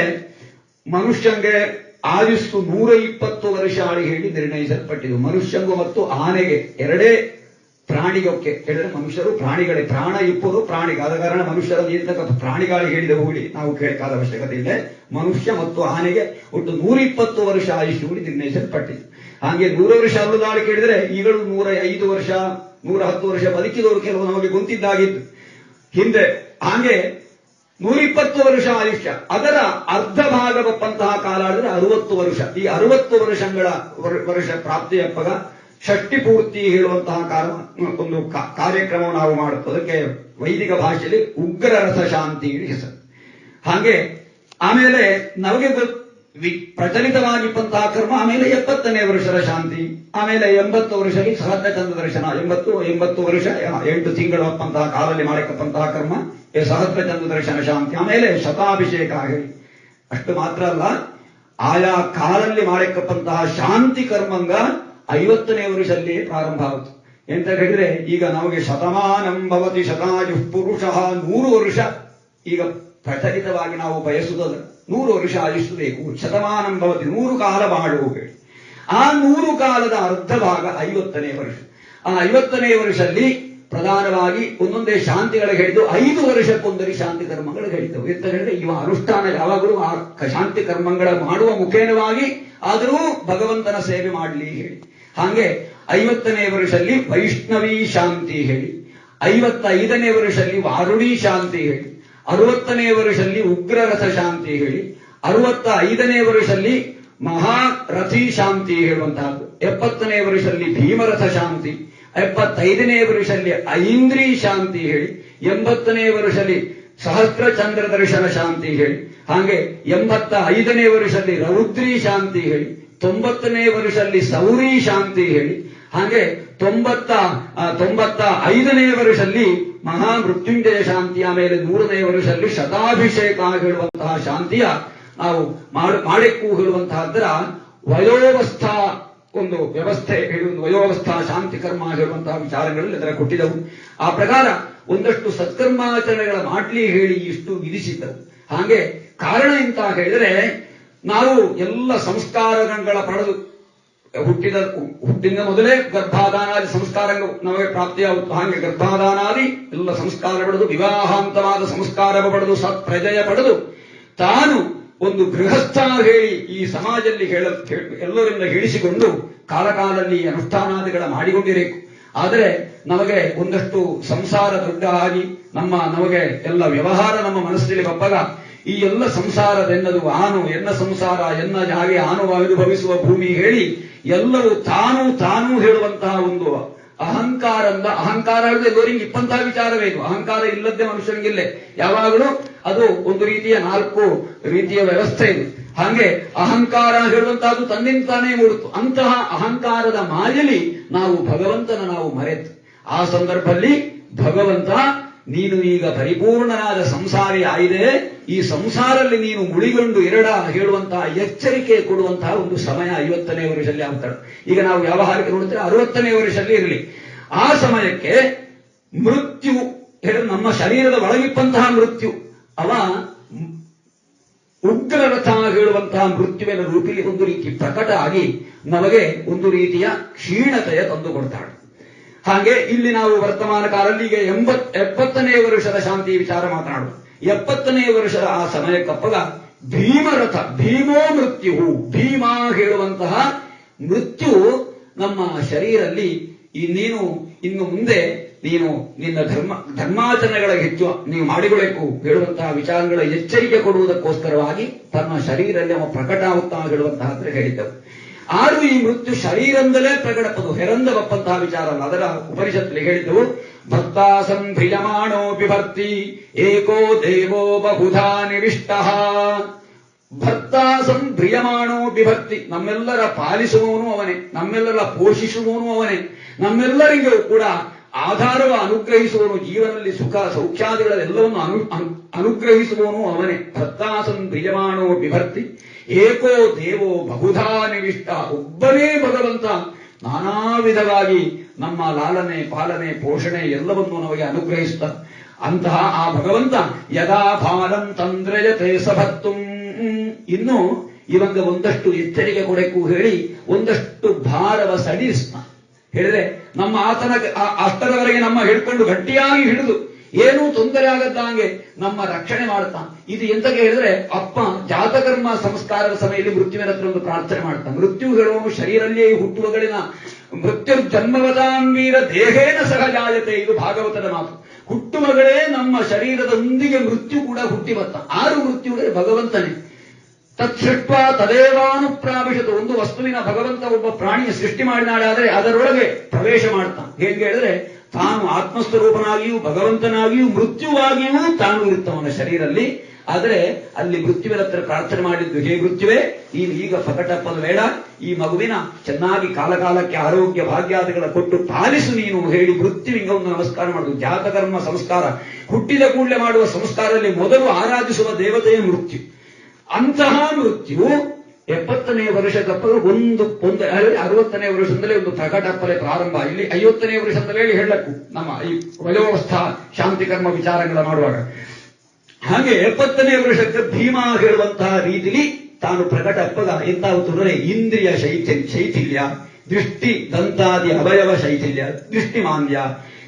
ಮನುಷ್ಯಂಗೆ ಆಯುಸ್ಸು ನೂರ ಇಪ್ಪತ್ತು ವರ್ಷ ಆಳಿ ಹೇಳಿ ನಿರ್ಣಯಿಸಲ್ಪಟ್ಟಿದ್ದು. ಮನುಷ್ಯಂಗು ಮತ್ತು ಆನೆಗೆ ಎರಡೇ ಪ್ರಾಣಿಗೊಕ್ಕೆ. ಹೇಳಿದ್ರೆ ಮನುಷ್ಯರು ಪ್ರಾಣಿಗಳೇ, ಪ್ರಾಣ ಇಪ್ಪರು ಪ್ರಾಣಿ. ಆದ ಕಾರಣ ಮನುಷ್ಯರ ಇರ್ತಕ್ಕಂಥ ಪ್ರಾಣಿಗಳಿಗೆ ಹೇಳಿದ ಹೋಗಿ ನಾವು ಕೇಳಕಾದ ಅವಶ್ಯಕತೆ ಇದೆ ಮನುಷ್ಯ ಮತ್ತು ಆನೆಗೆ ಒಟ್ಟು ನೂರ ಇಪ್ಪತ್ತು ವರ್ಷ ಆಯುಷ್ಯ ಹೂಡಿ ನಿರ್ಣಯಿಸಲ್ಪಟ್ಟಿದ್ದು. ಹಾಗೆ ನೂರ ವರ್ಷ ಅಲ್ಲದಾಳಿ ಕೇಳಿದ್ರೆ ಈಗಳು ನೂರ ಐದು ವರ್ಷ ನೂರ ಹತ್ತು ವರ್ಷ ಬದುಕಿದವರು ಕೆಲವು ನಮಗೆ ಗೊತ್ತಿದ್ದಾಗಿತ್ತು ಹಿಂದೆ ಹಾಗೆ ನೂರಿಪ್ಪತ್ತು ವರ್ಷ ಆಯುಷ್ಯ. ಅದರ ಅರ್ಧ ಭಾಗ ಬಪ್ಪಂತಹ ಕಾಲ ಆಡಿದ್ರೆ ಅರುವತ್ತು ವರ್ಷ. ಈ ಅರವತ್ತು ವರ್ಷಗಳ ವರ್ಷ ವರ್ಷ ಪ್ರಾಪ್ತಿಯಪ್ಪಗ ಷಷ್ಟಿ ಪೂರ್ತಿ ಹೇಳುವಂತಹ ಕಾಲ ಒಂದು ಕಾರ್ಯಕ್ರಮ ನಾವು ಮಾಡುತ್ತೆ ಅದಕ್ಕೆ ವೈದಿಕ ಭಾಷೆಯಲ್ಲಿ ಉಗ್ರ ರಸ ಶಾಂತಿ ಹೆಸರು. ಹಾಗೆ ಆಮೇಲೆ ನಮಗೆ ಪ್ರಚಲಿತವಾಗಿಪ್ಪಂತಹ ಕರ್ಮ ಆಮೇಲೆ ಎಪ್ಪತ್ತನೇ ವರ್ಷದ ಶಾಂತಿ, ಆಮೇಲೆ ಎಂಬತ್ತು ವರ್ಷದಲ್ಲಿ ಸಹಜ ಚಂದ್ರ ದರ್ಶನ, ಎಂಬತ್ತು ಎಂಬತ್ತು ವರ್ಷ ಎಂಟು ತಿಂಗಳು ಅಪ್ಪಂತಹ ಕಾಲಲ್ಲಿ ಮಾಡಿಕಪ್ಪಂತಹ ಕರ್ಮ, ಈ ಚಂದ್ರ ದರ್ಶನ ಶಾಂತಿ, ಆಮೇಲೆ ಶತಾಭಿಷೇಕ ಆಗಲಿ ಅಷ್ಟು ಮಾತ್ರ ಅಲ್ಲ, ಆಯಾ ಕಾಲಲ್ಲಿ ಮಾಡಿಕಪ್ಪಂತಹ ಶಾಂತಿ ಕರ್ಮಂಗ ಐವತ್ತನೇ ವರ್ಷದಲ್ಲಿ ಪ್ರಾರಂಭ ಆಗುತ್ತೆ. ಎಂತ ಹೇಳಿದ್ರೆ, ಈಗ ನಮಗೆ ಶತಮಾನಂ ಭವತಿ ಶತಾಯು ಪುರುಷ ನೂರು ವರ್ಷ. ಈಗ ಪ್ರಚಲಿತವಾಗಿ ನಾವು ಬಯಸುವುದಲ್ಲ. ನೂರು ವರ್ಷ ಆಯುಷ್ ಬೇಕು ಶತಮಾನಂ ಭವತಿ. ನೂರು ಕಾಲ ಬಾಳು ಹೇಳಿ ಆ ನೂರು ಕಾಲದ ಅರ್ಧ ಭಾಗ ಐವತ್ತನೇ ವರ್ಷ. ಆ ಐವತ್ತನೇ ವರ್ಷದಲ್ಲಿ ಪ್ರಧಾನವಾಗಿ ಒಂದೊಂದೇ ಶಾಂತಿಗಳಿಗೆ ಹೇಳಿದ್ದು, ಐದು ವರ್ಷಕ್ಕೊಂದರಿ ಶಾಂತಿ ಕರ್ಮಗಳು ಹೇಳಿದ್ದವು. ಎಂತ ಹೇಳಿದ್ರೆ, ಇವ ಅನುಷ್ಠಾನ ಯಾವಾಗಲೂ ಆ ಶಾಂತಿ ಕರ್ಮಗಳ ಮಾಡುವ ಮುಖೇನವಾಗಿ ಆದರೂ ಭಗವಂತನ ಸೇವೆ ಮಾಡಲಿ ಹೇಳಿ. ಹಾಗೆ ಐವತ್ತನೇ ವರ್ಷದಲ್ಲಿ ವೈಷ್ಣವಿ ಶಾಂತಿ ಹೇಳಿ. ಐವತ್ತೈದನೇ ವರ್ಷದಲ್ಲಿ ವಾರುಣಿ ಶಾಂತಿ ಹೇಳಿ. ಅರವತ್ತನೇ ವರ್ಷದಲ್ಲಿ ಉಗ್ರರಥ ಶಾಂತಿ ಹೇಳಿ ಅರವತ್ತ ಐದನೇ ವರ್ಷದಲ್ಲಿ ಮಹಾರಥಿ ಶಾಂತಿ ಹೇಳುವಂತಹದ್ದು. ಎಪ್ಪತ್ತನೇ ವರ್ಷದಲ್ಲಿ ಭೀಮರಥ ಶಾಂತಿ, ಎಪ್ಪತ್ತೈದನೇ ವರ್ಷದಲ್ಲಿ ಐಂದ್ರಿ ಶಾಂತಿ ಹೇಳಿ, ಎಂಬತ್ತನೇ ವರ್ಷದಲ್ಲಿ ಸಹಸ್ರ ಚಂದ್ರ ದರ್ಶನ ಶಾಂತಿ ಹೇಳಿ, ಹಾಗೆ ಎಂಬತ್ತ ಐದನೇ ವರ್ಷದಲ್ಲಿ ರೌದ್ರಿ ಶಾಂತಿ ಹೇಳಿ, ತೊಂಬತ್ತನೇ ವರ್ಷದಲ್ಲಿ ಸೌರಿ ಶಾಂತಿ ಹೇಳಿ, ಹಾಗೆ ತೊಂಬತ್ತ ತೊಂಬತ್ತ ಐದನೇ ವರ್ಷದಲ್ಲಿ ಮಹಾ ಮೃತ್ಯುಂಜಯ ಮೇಲೆ ಮೂರನೇ ವರ್ಷದಲ್ಲಿ ಶತಾಭಿಷೇಕ ಹೇಳುವಂತಹ ಶಾಂತಿಯ ನಾವು ಮಾಡು ಹೇಳುವಂತಹ ಹೇಳುವಂತಹದ್ದರ ವಯೋವಸ್ಥಾ ಒಂದು ವ್ಯವಸ್ಥೆ ಒಂದು ವಯೋವಸ್ಥಾ ಶಾಂತಿ ಕರ್ಮ ಹೇಳುವಂತಹ ವಿಚಾರಗಳಲ್ಲಿ ಅದರ ಕೊಟ್ಟಿದ್ದವು. ಆ ಪ್ರಕಾರ ಒಂದಷ್ಟು ಸತ್ಕರ್ಮಾಚರಣೆಗಳ ಮಾಡ್ಲಿ ಹೇಳಿ ಇಷ್ಟು ವಿಧಿಸಿದ್ದವು. ಹಾಗೆ ಕಾರಣ ಅಂತ ಹೇಳಿದರೆ, ನಾವು ಎಲ್ಲ ಸಂಸ್ಕಾರಗಳ ಪಡೆದು ಹುಟ್ಟಿದ ಹುಟ್ಟಿನ ಮೊದಲೇ ಗರ್ಭಾದಾನಾದಿ ಸಂಸ್ಕಾರಗಳು ನಮಗೆ ಪ್ರಾಪ್ತಿಯಾಗುವ ಹಾಗೆ ಗರ್ಭಾದಾನಾದಿ ಎಲ್ಲ ಸಂಸ್ಕಾರ ಪಡೆದು, ವಿವಾಹಾಂತವಾದ ಸಂಸ್ಕಾರ ಪಡೆದು ಸತ್ ಪ್ರಜಯ ಪಡೆದು ತಾನು ಒಂದು ಗೃಹಸ್ಥ ಹೇಳಿ ಈ ಸಮಾಜದಲ್ಲಿ ಹೇಳ ಎಲ್ಲರಿಂದ ಹೇಳಿಸಿಕೊಂಡು ಕಾಲಕಾಲದಲ್ಲಿ ಅನುಷ್ಠಾನಾದಿಗಳ ಮಾಡಿಕೊಂಡಿರಬೇಕು. ಆದರೆ ನಮಗೆ ಒಂದಷ್ಟು ಸಂಸಾರ ದೊಡ್ಡ ಆಗಿ ನಮ್ಮ, ನಮಗೆ ಎಲ್ಲ ವ್ಯವಹಾರ ನಮ್ಮ ಮನಸ್ಸಿನಲ್ಲಿ ಬಪ್ಪಾಗ. ಈ ಎಲ್ಲ ಸಂಸಾರದೆನ್ನದು ಆನು, ಎನ್ನ ಸಂಸಾರ, ಎನ್ನ ಹಾಗೆ ಆನು ಅನುಭವಿಸುವ ಭೂಮಿ ಹೇಳಿ ಎಲ್ಲರೂ ತಾನು ತಾನು ಹೇಳುವಂತಹ ಒಂದು ಅಹಂಕಾರದ ಅಹಂಕಾರ ಹೇಳಿದ್ರೆ ಎಲ್ಲರಿಗೆ ಇಪ್ಪಂತಹ ವಿಚಾರ ಬೇಕು ಅಹಂಕಾರ ಇಲ್ಲದ್ದೇ ಮನುಷ್ಯನಿಗಿಲ್ಲೇ. ಯಾವಾಗಲೂ ಅದು ಒಂದು ರೀತಿಯ ನಾಲ್ಕು ರೀತಿಯ ವ್ಯವಸ್ಥೆ ಇದೆ. ಹಾಗೆ ಅಹಂಕಾರ ಹೇಳುವಂತಹದ್ದು ತನ್ನಿಂದ ತಾನೇ ಮೂಡಿತು. ಅಂತಹ ಅಹಂಕಾರದ ಮಾಯಲಿ ನಾವು ಭಗವಂತನ ನಾವು ಮರೆತು. ಆ ಸಂದರ್ಭದಲ್ಲಿ ಭಗವಂತ ನೀನು ಈಗ ಪರಿಪೂರ್ಣನಾದ ಸಂಸಾರಿ ಆಯಿದೆ ಈ ಸಂಸಾರಲ್ಲಿ ನೀನು ಮುಳಿಗೊಂಡು ಎರಡ ಹೇಳುವಂತಹ ಎಚ್ಚರಿಕೆ ಕೊಡುವಂತಹ ಒಂದು ಸಮಯ ಐವತ್ತನೇ ವರ್ಷದಲ್ಲಿ ಆಗ್ತಾಳೆ ಈಗ ನಾವು ವ್ಯಾವಹಾರಿಕ ನೋಡಿದ್ರೆ ಅರವತ್ತನೇ ವರ್ಷದಲ್ಲಿ ಇರಲಿ. ಆ ಸಮಯಕ್ಕೆ ಮೃತ್ಯು ನಮ್ಮ ಶರೀರದ ಒಳಗಿಪ್ಪಂತಹ ಮೃತ್ಯು, ಅವ ಉಗ್ರರಥ ಹೇಳುವಂತಹ ಮೃತ್ಯುವಿನ ರೂಪಿಲಿ ಒಂದು ರೀತಿ ಪ್ರಕಟ ಆಗಿ ನಮಗೆ ಒಂದು ರೀತಿಯ ಕ್ಷೀಣತೆಯ ತಂದು ಕೊಡ್ತಾಳೆ. ಹಾಗೆ ಇಲ್ಲಿ ನಾವು ವರ್ತಮಾನ ಕಾಲದಲ್ಲಿ ಈಗ ಎಂಬತ್, ಎಪ್ಪತ್ತನೇ ವರ್ಷದ ಶಾಂತಿ ವಿಚಾರ ಮಾತನಾಡುವ ಎಪ್ಪತ್ತನೇ ವರ್ಷದ ಆ ಸಮಯಕ್ಕಪ್ಪಗ ಭೀಮರಥ, ಭೀಮೋ ಮೃತ್ಯು, ಭೀಮ ಹೇಳುವಂತಹ ಮೃತ್ಯು ನಮ್ಮ ಶರೀರಲ್ಲಿ ಈ ನೀನು ಇನ್ನು ಮುಂದೆ ನೀನು ನಿನ್ನ ಧರ್ಮ, ಧರ್ಮಾಚರಣೆಗಳ ಹೆಚ್ಚು ನೀವು ಮಾಡಿಕೊಳ್ಳಬೇಕು ಹೇಳುವಂತಹ ವಿಚಾರಗಳ ಎಚ್ಚರಿಕೆ ಕೊಡುವುದಕ್ಕೋಸ್ಕರವಾಗಿ ತನ್ನ ಶರೀರದಲ್ಲಿ ಅವ ಪ್ರಕಟ ಆಗುತ್ತಾ ಹೇಳುವಂತಹ ಹೇಳಿದ್ದವು. ಆರು ಈ ಮೃತ್ಯು ಶರೀರಂದಲೇ ಪ್ರಕಟಪದು. ಹೆರಂದವಪ್ಪಂತಹ ವಿಚಾರ ಅದರ ಉಪನಿಷತ್ತಲ್ಲಿ ಹೇಳಿದ್ದವು ಭಕ್ತಾ ಸಂಭ್ರಿಯಮಾಣೋ ಬಿಭರ್ತಿ ಏಕೋ ದೇವೋ ಬಹುಧಾ ನಿವಿಷ್ಟ. ಭರ್ತಾಸಂ ಸಂಭ್ರಿಯಮಾಣೋ ಬಿಭರ್ತಿ ನಮ್ಮೆಲ್ಲರ ಪಾಲಿಸುವವನು ಅವನೇ, ನಮ್ಮೆಲ್ಲರ ಪೋಷಿಸುವವನು ಅವನೇ, ನಮ್ಮೆಲ್ಲರಿಗೂ ಕೂಡ ಆಧಾರವ ಅನುಗ್ರಹಿಸುವನು ಜೀವನದಲ್ಲಿ ಸುಖ ಸೌಖ್ಯಾದಿಗಳೆಲ್ಲವನ್ನು ಅನು, ಅನು- ಅನುಗ್ರಹಿಸುವವನು ಅವನೇ. ಭರ್ತಾಸಂ ಪ್ರಿಯಮಾಣೋ ಬಿಭರ್ತಿ ಏಕೋ ದೇವೋ ಬಹುಧಾ ನಿವಿಷ್ಟ, ಒಬ್ಬನೇ ಭಗವಂತ. ನಾನಾ ವಿಧವಾಗಿ ನಮ್ಮ ಲಾಲನೆ, ಪಾಲನೆ, ಪೋಷಣೆ ಎಲ್ಲವನ್ನೂ ನಮಗೆ ಅನುಗ್ರಹಿಸುತ್ತ. ಅಂತಹ ಆ ಭಗವಂತ ಯದಾ ಭಾರಂ ತಂದ್ರಯತೆ ಸಭತ್ತು ಇನ್ನು ಇವಂಗ ಒಂದಷ್ಟು ಎಚ್ಚರಿಕೆ ಕೊಡಬೇಕು ಹೇಳಿ ಒಂದಷ್ಟು ಭಾರವ ಸಡಿಸ್ತ ಹೇಳಿದ್ರೆ ನಮ್ಮ ಆತನ ಅಷ್ಟರವರೆಗೆ ನಮ್ಮ ಹಿಡ್ಕೊಂಡು ಗಟ್ಟಿಯಾಗಿ ಹಿಡಿದು ಏನೂ ತೊಂದರೆ ಆಗದಂಗೆ ನಮ್ಮ ರಕ್ಷಣೆ ಮಾಡುತ್ತಾ ಇದು ಎಂತಕ್ಕೆ ಹೇಳಿದ್ರೆ ಅಪ್ಪ ಜಾತಕರ್ಮ ಸಂಸ್ಕಾರದ ಸಮಯದಲ್ಲಿ ಮೃತ್ಯುವಿನ ಹತ್ರ ಒಂದು ಪ್ರಾರ್ಥನೆ ಮಾಡ್ತಾನೆ ಮೃತ್ಯು ಹೇಳುವನು ಶರೀರಲ್ಲಿಯೇ ಹುಟ್ಟುವಗಳಿನ ಮೃತ್ಯು ಜನ್ಮವತಾಂಬೀರ ದೇಹೇನ ಸಹಜಾಯತೆ ಇದು ಭಾಗವತದ ಮಾತು. ಹುಟ್ಟುವಗಳೇ ನಮ್ಮ ಶರೀರದೊಂದಿಗೆ ಮೃತ್ಯು ಕೂಡ ಹುಟ್ಟಿ ಬತ್ತ ಆರು ಮೃತ್ಯುಗಳೇ ಭಗವಂತನೇ. ತತ್ಸೃಷ್ಟ ತದೇವಾನುಪ್ರಾವಿಶತು. ಒಂದು ವಸ್ತುವಿನ ಭಗವಂತ ಒಬ್ಬ ಪ್ರಾಣಿಯ ಸೃಷ್ಟಿ ಮಾಡಿದಾಡಾದ್ರೆ ಅದರೊಳಗೆ ಪ್ರವೇಶ ಮಾಡ್ತಾನೆ. ಹೇಗೆ ಹೇಳಿದ್ರೆ ತಾನು ಆತ್ಮಸ್ವರೂಪನಾಗಿಯೂ, ಭಗವಂತನಾಗಿಯೂ, ಮೃತ್ಯುವಾಗಿಯೂ ತಾನು ಇರುತ್ತವನ ಶರೀರಲ್ಲಿ. ಆದರೆ ಅಲ್ಲಿ ಮೃತ್ಯುವಿನ ಹತ್ರ ಪ್ರಾರ್ಥನೆ ಮಾಡಿದ್ದು ಹೇ ಮೃತ್ಯುವೆ, ನೀನು ಈಗ ಪ್ರಕಟಪ್ಪಲು ಬೇಡ ಈ ಮಗುವಿನ ಚೆನ್ನಾಗಿ ಕಾಲಕಾಲಕ್ಕೆ ಆರೋಗ್ಯ ಭಾಗ್ಯಾದಿಗಳ ಕೊಟ್ಟು ಪಾಲಿಸು ನೀನು ಹೇಳಿ ಮೃತ್ಯುವಿಗೆ ಒಂದು ನಮಸ್ಕಾರ ಮಾಡುದು ಜಾತಕರ್ಮ ಸಂಸ್ಕಾರ. ಹುಟ್ಟಿದ ಕೂಡಲೇ ಮಾಡುವ ಸಂಸ್ಕಾರದಲ್ಲಿ ಮೊದಲು ಆರಾಧಿಸುವ ದೇವತೆಯ ಮೃತ್ಯು. ಅಂತಹ ಮೃತ್ಯು ಎಪ್ಪತ್ತನೇ ವರ್ಷದಪ್ಪಲು ಒಂದು ಒಂದು ಅರವತ್ತನೇ ವರ್ಷದಿಂದಲೇ ಒಂದು ಪ್ರಕಟಪ್ಪಲೆ ಪ್ರಾರಂಭ. ಇಲ್ಲಿ ಐವತ್ತನೇ ವರ್ಷದಲ್ಲಿ ಹೇಳಕ್ಕು. ನಮ್ಮ ಈ ವಯೋವಸ್ಥಾ ಶಾಂತಿ ಕರ್ಮ ವಿಚಾರಗಳ ಮಾಡುವಾಗ. ಹಾಗೆ ಎಪ್ಪತ್ತನೇ ವರ್ಷಕ್ಕೆ ಭೀಮಾ ಹೇಳುವಂತಹ ರೀತಿಲಿ ತಾನು ಪ್ರಕಟ ಅಪ್ಪಗ ಎಂತಾಗುತ್ತದೆ ಇಂದ್ರಿಯ ಶೈಥಿಲ್ಯ, ದೃಷ್ಟಿ ದಂತಾದಿ ಅವಯವ ಶೈಥಿಲ್ಯ, ದೃಷ್ಟಿಮಾಂದ್ಯ.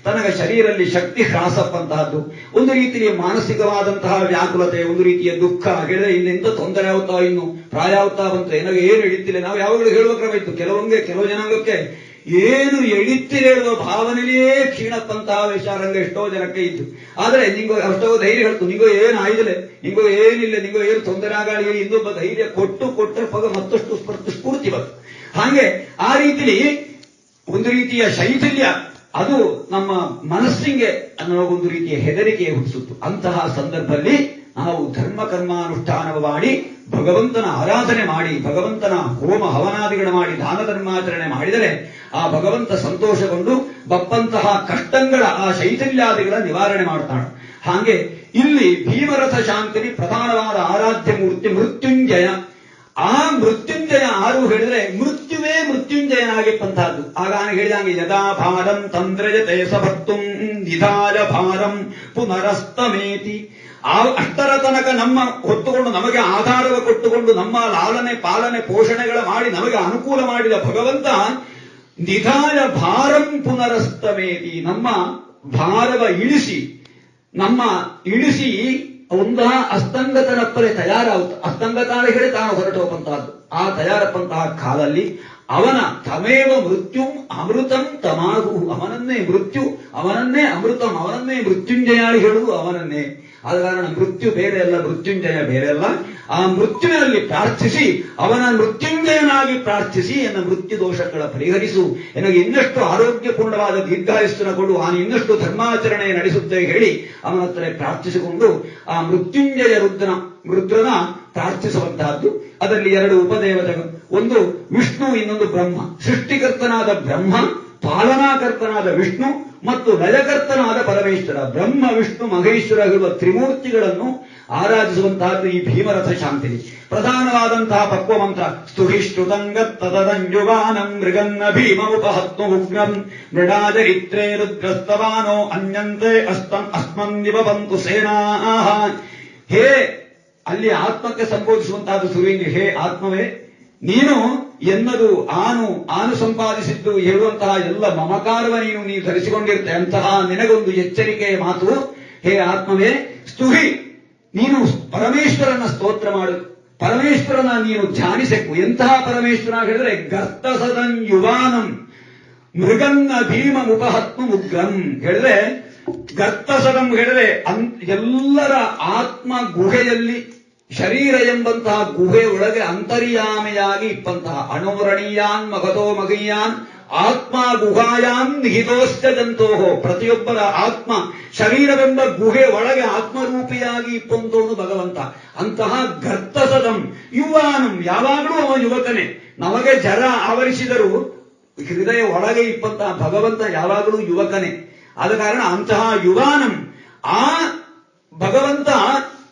ತನಗ ಶರೀರಲ್ಲಿ ಶಕ್ತಿ ಹ್ರಾಸಪ್ಪಂತಹದ್ದು ಒಂದು ರೀತಿಯ ಮಾನಸಿಕವಾದಂತಹ ವ್ಯಾಕುಲತೆ, ಒಂದು ರೀತಿಯ ದುಃಖ ಹೇಳಿದ್ರೆ ಇನ್ನೆಂತ ತೊಂದರೆ ಆಗುತ್ತಾ ಇನ್ನು, ಪ್ರಾಯ ಆಗುತ್ತಾ ಬಂತು ನನಗೆ ಏನು ಹಿಡಿತಿಲ್ಲ ನಾವು ಯಾವಾಗಲೂ ಹೇಳುವ ಕ್ರಮ ಇತ್ತು ಕೆಲವೊಂದೇ ಕೆಲವು ಜನಾಂಗಕ್ಕೆ ಏನು ಎಳಿತಿರೆ ಹೇಳುವ ಭಾವನೆಯೇ ಕ್ಷೀಣಪ್ಪಂತಹ ವಿಚಾರಂಗ ಎಷ್ಟೋ ಜನಕ್ಕೆ ಇದ್ದು. ಆದ್ರೆ ನಿಂಗೋ ಅಷ್ಟೋ ಧೈರ್ಯ ಹೇಳ್ತು, ನಿಂಗೋ ಏನು ಆಯ್ದಲೆ ನಿಂಗೋ ಏನಿಲ್ಲ, ನಿಂಗೋ ಏನು ತೊಂದರೆ ಆಗಲಿ, ಇನ್ನೊಬ್ಬ ಧೈರ್ಯ ಕೊಟ್ಟು ಕೊಟ್ಟರೆ ಪಗ ಮತ್ತಷ್ಟು ಸ್ಫೂರ್ತಿ ಬಂತು. ಹಾಗೆ ಆ ರೀತಿಲಿ ಒಂದು ರೀತಿಯ ಶೈಥಿಲ್ಯ ಅದು ನಮ್ಮ ಮನಸ್ಸಿಗೆ ಅನ್ನೋ ಒಂದು ರೀತಿಯ ಹೆದರಿಕೆ ಹುಟ್ಟಿಸುತ್ತು. ಅಂತಹ ಸಂದರ್ಭದಲ್ಲಿ ನಾವು ಧರ್ಮ ಕರ್ಮಾನುಷ್ಠಾನವ ಮಾಡಿ ಭಗವಂತನ ಆರಾಧನೆ ಮಾಡಿ, ಭಗವಂತನ ಹೋಮ ಹವನಾದಿಗಳು ಮಾಡಿ, ದಾನ ಧರ್ಮಾಚರಣೆ ಮಾಡಿದರೆ ಆ ಭಗವಂತ ಸಂತೋಷಗೊಂಡು ಬಪ್ಪಂತಹ ಕಷ್ಟಗಳ, ಆ ಶೈಥಲ್ಯಾದಿಗಳ ನಿವಾರಣೆ ಮಾಡ್ತಾನೆ. ಹಾಗೆ ಇಲ್ಲಿ ಭೀಮರಥ ಶಾಂತಿ ಪ್ರಧಾನವಾದ ಆರಾಧ್ಯ ಮೂರ್ತಿ ಮೃತ್ಯುಂಜಯ ಆ ಮೃತ್ಯುಂಜಯ ಆರು ಹೇಳಿದ್ರೆ ಮೃತ್ಯುವೇ ಮೃತ್ಯುಂಜಯನಾಗಿಪ್ಪಂತಹದ್ದು ಆಗ ನಾನು ಹೇಳಿದಂಗೆ, ಯದಾ ಭಾರಂ ತಂದ್ರಜತೆ ಸಭಕ್ತುಂ ನಿಧಾಯ ಭಾರಂ ಪುನರಸ್ತಮೇತಿ. ಆ ಅಷ್ಟರ ತನಕ ನಮ್ಮ ಹೊತ್ತುಕೊಂಡು ನಮಗೆ ಆಧಾರವ ಕೊಟ್ಟುಕೊಂಡು ನಮ್ಮ ಲಾಲನೆ, ಪಾಲನೆ, ಪೋಷಣೆಗಳ ಮಾಡಿ ನಮಗೆ ಅನುಕೂಲ ಮಾಡಿದ ಭಗವಂತ, ನಿಧಾಯ ಭಾರಂ ಪುನರಸ್ತಮೇತಿ. ನಮ್ಮ ಭಾರವ ಇಳಿಸಿ, ನಮ್ಮ ಇಳಿಸಿ ಒಂದಹ ಅಸ್ತಂಗತನಪ್ಪರೆ ತಯಾರಾಗುತ್ತ ಅಂತ ಹೇಳಿ ತಾನು ಹೊರಟು ಹೋಗುವಂತಹದ್ದು ಆ ತಯಾರಪ್ಪಂತಹ ಕಾಲಲ್ಲಿ ಅವನ ತಮೇವ ಮೃತ್ಯುಂ ಅಮೃತಂ ತಮಾಹು ಅವನನ್ನೇ ಮೃತ್ಯು, ಅವನನ್ನೇ ಅಮೃತಂ, ಅವನನ್ನೇ ಮೃತ್ಯುಂಜಯ ಹೇಳುವುದು ಅವನನ್ನೇ. ಆದ ಕಾರಣ ಮೃತ್ಯು ಬೇರೆ ಅಲ್ಲ, ಮೃತ್ಯುಂಜಯ ಬೇರೆ ಅಲ್ಲ. ಆ ಮೃತ್ಯುವಿನಲ್ಲಿ ಪ್ರಾರ್ಥಿಸಿ, ಅವನ ಮೃತ್ಯುಂಜಯನಾಗಿ ಪ್ರಾರ್ಥಿಸಿ, ಎನ್ನ ಮೃತ್ಯು ದೋಷಗಳ ಪರಿಹರಿಸು. ನನಗೆ ಇನ್ನಷ್ಟು ಆರೋಗ್ಯಪೂರ್ಣವಾದ ದೀರ್ಘಾಯಸ್ಸನ ಕೊಡು. ನಾನು ಇನ್ನಷ್ಟು ಧರ್ಮಾಚರಣೆ ನಡೆಸುತ್ತೆ ಹೇಳಿ ಅವನ ಹತ್ರ ಪ್ರಾರ್ಥಿಸಿಕೊಂಡು ಆ ಮೃತ್ಯುಂಜಯ ರುದ್ರನ ರುದ್ರನ ಪ್ರಾರ್ಥಿಸುವಂತಹದ್ದು. ಅದರಲ್ಲಿ ಎರಡು ಉಪದೇವತೆಗಳು. ಒಂದು ವಿಷ್ಣು, ಇನ್ನೊಂದು ಬ್ರಹ್ಮ. ಸೃಷ್ಟಿಕರ್ತನಾದ ಬ್ರಹ್ಮ, ಪಾಲನಾಕರ್ತನಾದ ವಿಷ್ಣು ಮತ್ತು ಲಯಕರ್ತನಾದ ಪರಮೇಶ್ವರ. ಬ್ರಹ್ಮ, ವಿಷ್ಣು, ಮಹೇಶ್ವರ ಇರುವ ತ್ರಿಮೂರ್ತಿಗಳನ್ನು ಆರಾಧಿಸುವಂತಹದ್ದು ಈ ಭೀಮರಥ ಶಾಂತಿನಿ ಪ್ರಧಾನವಾದಂತಹ ಪಕ್ವ ಮಂತ್ರ. ಸ್ತುಹಿಷ್ಟುತಂಗತ್ತದಂಜುವಾನಂ ಮೃಗನ್ನ ಭೀಮ ಉಪಹತ್ನು ಉಗ್ರಂ ಮೃಡಾಜರಿತ್ರೇ ರುದ್ರಸ್ತವಾನೋ ಅನ್ಯಂತೆ ಅಸ್ತಂ ಅಸ್ಮನ್ ಬಂತು ಸೇನಾ ಹೇ, ಅಲ್ಲಿ ಆತ್ಮಕ್ಕೆ ಸಂಬೋಧಿಸುವಂತಹದ್ದು ಸುರೇಂದ್ರ, ಹೇ ಆತ್ಮವೇ, ನೀನು ಎನ್ನದು, ಆನು ಆನು ಸಂಪಾದಿಸಿದ್ದು ಹೇಳುವಂತಹ ಎಲ್ಲ ಮಮಕಾರವ ನೀನು ನೀನು ಧರಿಸಿಕೊಂಡಿರ್ತೆ ಅಂತಹ ನಿನಗೊಂದು ಎಚ್ಚರಿಕೆಯ ಮಾತು, ಹೇ ಆತ್ಮವೇ ಸ್ತುಹಿ ನೀನು ಪರಮೇಶ್ವರನ ಸ್ತೋತ್ರ ಮಾಡು. ಪರಮೇಶ್ವರನ ನೀನು ಧ್ಯಾನಿಸೆಕ್ಕು ಎಂತಹ ಪರಮೇಶ್ವರ ಹೇಳಿದ್ರೆ, ಗರ್ತಸದಂ ಯುವಾನಂ ಮೃಗನ್ನ ಭೀಮ ಉಪಹತ್ಮ ಉಗ್ರಂ. ಹೇಳಿದ್ರೆ, ಗರ್ತಸದಂ ಹೇಳಿದ್ರೆ ಎಲ್ಲರ ಆತ್ಮ ಗುಹೆಯಲ್ಲಿ ಶರೀರ ಎಂಬಂತಹ ಗುಹೆಯೊಳಗೆ ಅಂತರ್ಯಾಮಿಯಾಗಿ ಇಪ್ಪಂತಹ ಅಣೋರಣೀಯಾನ್ ಮಗತೋ ಮಗೀಯಾನ್ ಆತ್ಮ ಗುಹಾಯಾಂ ನಿಹಿತೋಶ್ಚ ಜಂತೋಹೋ ಪ್ರತಿಯೊಬ್ಬರ ಆತ್ಮ ಶರೀರವೆಂಬ ಗುಹೆ ಒಳಗೆ ಆತ್ಮರೂಪಿಯಾಗಿ ಇಪ್ಪಂತೋನು ಭಗವಂತ. ಅಂತಹ ಗರ್ತಸದಂ ಯುವಾನಂ. ಯಾವಾಗಲೂ ಅವ ಯುವಕನೇ. ನಮಗೆ ಜರ ಆವರಿಸಿದರೂ ಹೃದಯ ಒಳಗೆ ಇಪ್ಪಂತಹ ಭಗವಂತ ಯಾವಾಗಲೂ ಯುವಕನೇ. ಆದ ಕಾರಣ ಅಂತಹ ಯುವಾನಂ ಆ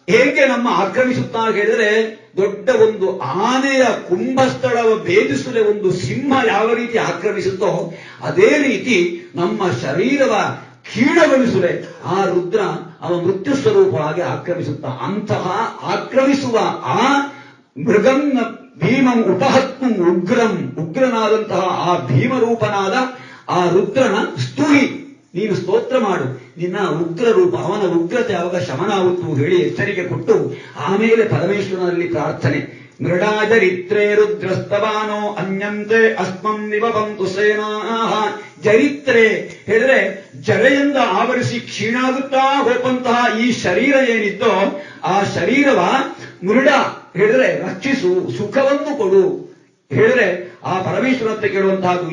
ಹೇಗೆ ನಮ್ಮ ಆಕ್ರಮಿಸುತ್ತಾ ಹೇಳಿದ್ರೆ, ದೊಡ್ಡ ಒಂದು ಆನೆಯ ಕುಂಭಸ್ಥಳವ ಭೇದಿಸುವ ಒಂದು ಸಿಂಹ ಯಾವ ರೀತಿ ಆಕ್ರಮಿಸುತ್ತೋ, ಅದೇ ರೀತಿ ನಮ್ಮ ಶರೀರವ ಕ್ಷೀಣಗೊಳಿಸುವೆ ಆ ರುದ್ರ ಅವ ಮೃತ್ಯು ಸ್ವರೂಪವಾಗಿ ಆಕ್ರಮಿಸುತ್ತ, ಅಂತಹ ಆಕ್ರಮಿಸುವ ಆ ಮೃಗಂ ಭೀಮಂ ಉಪಹತ್ನು ಉಗ್ರಂ, ಉಗ್ರನಾದಂತಹ ಆ ಭೀಮರೂಪನಾದ ಆ ರುದ್ರನ ಸ್ತುಹಿ ನೀನು ಸ್ತೋತ್ರ ಮಾಡು. ನಿನ್ನ ಉಗ್ರ ರೂಪ, ಅವನ ಉಗ್ರತೆ ಶಮನ ಶಮನಾಗುತ್ತು ಹೇಳಿ ಎಚ್ಚರಿಕೆ ಕೊಟ್ಟು ಆಮೇಲೆ ಪರಮೇಶ್ವರನಲ್ಲಿ ಪ್ರಾರ್ಥನೆ. ಮೃಡಾಜರಿತ್ರೇ ರುದ್ರಸ್ತವಾನೋ ಅನ್ಯಂತೆ ಅಸ್ಮಂ ನಿವಪಂತು ಸೇನಾ ಜರಿತ್ರೆ ಹೇಳಿದ್ರೆ ಜರೆಯಿಂದ ಆವರಿಸಿ ಕ್ಷೀಣಾಗುತ್ತಾ ಹೋಗುವಂತಹ ಈ ಶರೀರ ಏನಿತ್ತೋ ಆ ಶರೀರವ ಮೃಡ ಹೇಳಿದ್ರೆ ರಕ್ಷಿಸು, ಸುಖವನ್ನು ಕೊಡು ಹೇಳಿದ್ರೆ ಆ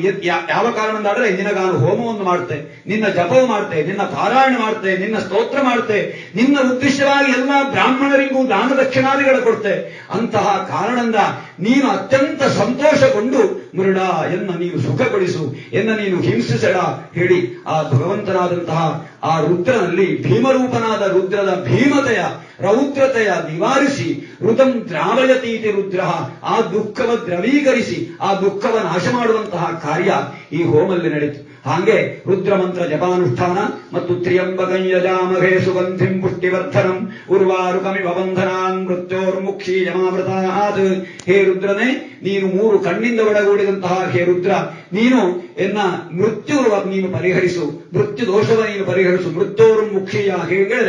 ಎದ್- ಯಾ- ಯಾವ ಕಾರಣದಿಂದಾದ್ರೆ ನಿನಗ ನಾನು ಹೋಮವನ್ನು ಮಾಡ್ತೆ, ನಿನ್ನ ಜಪವು ಮಾಡ್ತೆ, ನಿನ್ನ ಪಾರಾಯಣ ಮಾಡ್ತೆ, ನಿನ್ನ ಸ್ತೋತ್ರ ಮಾಡ್ತೆ, ನಿನ್ನ ಉದ್ದೇಶವಾಗಿ ಎಲ್ಲ ಬ್ರಾಹ್ಮಣರಿಗೂ ದಾನ ದಕ್ಷಿಣಾದಿಗಳ ಕೊಡ್ತೆ. ಅಂತಹ ಕಾರಣದಿಂದ ನೀನು ಅತ್ಯಂತ ಸಂತೋಷಗೊಂಡು ಮೃಡ ಎನ್ನ ನೀನು ಸುಖಗೊಳಿಸು, ಎನ್ನ ನೀನು ಹಿಂಸಿಸಡ ಹೇಳಿ ಆ ಭಗವಂತನಾದಂತಹ ಆ ರುದ್ರನಲ್ಲಿ ಭೀಮರೂಪನಾದ ರುದ್ರದ ಭೀಮತೆಯ ರೌದ್ರತೆಯ ನಿವಾರಿಸಿ, ಋತಂ ದ್ರಾವಯತೀತಿ ರುದ್ರ, ಆ ದುಃಖವ ದ್ರವೀಕರಿಸಿ, ಆ ದುಃಖವ ನಾಶ ಮಾಡುವಂತಹ ಕಾರ್ಯ ಈ ಹೋಮಲ್ಲಿ ನಡೆಯಿತು ಹಾಗೆ ರುದ್ರ ಮಂತ್ರ ಜಪಾನುಷ್ಠಾನ ಮತ್ತು ತ್ರಿಯಂಬಕಂ ಯಜಾಮಹೇ ಸುಗಂಧಿಂ ಪುಷ್ಟಿವರ್ಧನಂ ಉರ್ವಾರುಕಮಿವ ಬಂಧನಾನ್ ಮೃತ್ಯೋರ್ಮುಕ್ಷಿ ಯಮಾಮೃತಾತ್ ಹೇ ರುದ್ರನೇ, ನೀನು ಮೂರು ಕಣ್ಣಿಂದ ಒಳಗೂಡಿದಂತಹ ಹೇ ರುದ್ರ, ನೀನು ಎನ್ನ ಮೃತ್ಯು ನೀನು ಪರಿಹರಿಸು ಮೃತ್ಯು ದೋಷವ ನೀನು ಪರಿಹರಿಸು ಮೃತ್ಯೋರ್ಮುಕ್ಷಿಯ ಹೇಗೆ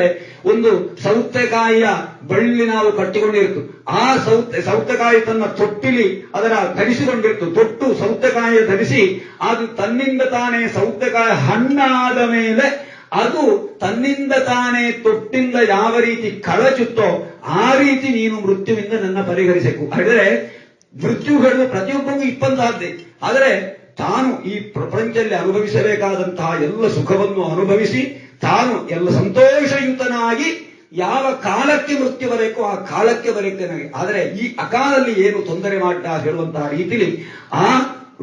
ಒಂದು ಸೌತೆಕಾಯಿಯ ಬಳ್ಳಿ ನಾವು ಆ ಸೌತೆ, ಸೌತೆಕಾಯಿ ತನ್ನ ತೊಟ್ಟಿಲಿ ಅದರ ಧರಿಸಿಕೊಂಡಿರ್ತು. ತೊಟ್ಟು ಸೌತೆಕಾಯಿಯ ಧರಿಸಿ, ಅದು ತನ್ನಿಂದ ತಾನೇ ಸೌತೆಕಾಯಿ ಹಣ್ಣಾದ ಮೇಲೆ ಅದು ತನ್ನಿಂದ ತಾನೇ ತೊಟ್ಟಿಂದ ಯಾವ ರೀತಿ ಕಳಚುತ್ತೋ ಆ ರೀತಿ ನೀನು ಮೃತ್ಯುವಿಂದ ನನ್ನ ಪರಿಹರಿಸಬೇಕು. ಮೃತ್ಯು ಮೃತ್ಯುಗಳು ಪ್ರತಿಯೊಬ್ಬರಿಗೂ ಸಾಧ್ಯ ಆದರೆ ತಾನು ಈ ಪ್ರಪಂಚದಲ್ಲಿ ಅನುಭವಿಸಬೇಕಾದಂತಹ ಎಲ್ಲ ಸುಖವನ್ನು ಅನುಭವಿಸಿ, ತಾನು ಎಲ್ಲ ಸಂತೋಷಯುತನಾಗಿ ಯಾವ ಕಾಲಕ್ಕೆ ಮೃತ್ಯು ಬರಬೇಕು ಆ ಕಾಲಕ್ಕೆ ಬರುತ್ತೆ ನನಗೆ. ಆದರೆ ಈ ಅಕಾಲದಲ್ಲಿ ಏನು ತೊಂದರೆ ಮಾಡ್ತಾ ಹೇಳುವಂತಹ ರೀತಿಲಿ ಆ